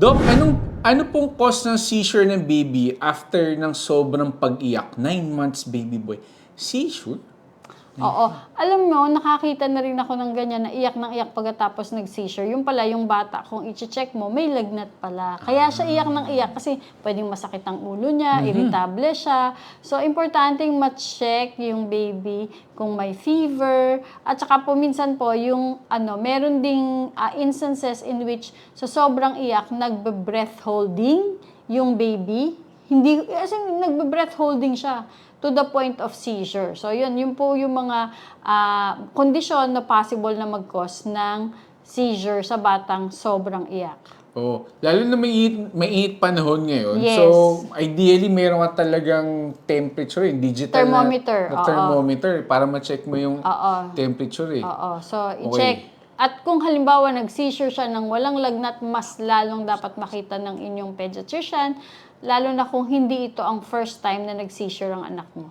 Doc, anong, ano pong cause ng seizure ng baby after ng sobrang pag-iyak? Nine months baby boy. Seizure? Oo. Alam mo, nakakita na rin ako ng ganyan na iyak ng iyak pagkatapos nag-seizure. Yung pala, yung bata, kung i-check mo, may lagnat pala. Kaya siya iyak ng iyak kasi pwedeng masakit ang ulo niya, irritable siya. So, importanteng ma-check yung baby kung may fever. At saka po, minsan po, yung ano, meron ding ah, instances in which sa sobrang iyak, nagbe-breath holding yung baby. Hindi, as in, nagbe-breath holding siya to the point of seizure. So, yun, yun po yung mga kondisyon na possible na mag-cause ng seizure sa batang sobrang iyak. Oo. Lalo na may init, may init panahon ngayon. Yes. So, ideally, meron ka talagang temperature, eh, digital Thermometer, na, na thermometer para ma-check mo yung Oo. temperature eh. Oo. So, i-check. At kung halimbawa nag-seizure siya ng walang lagnat, mas lalong dapat makita ng inyong pediatrician, lalo na kung hindi ito ang first time na nag-seizure ang anak mo.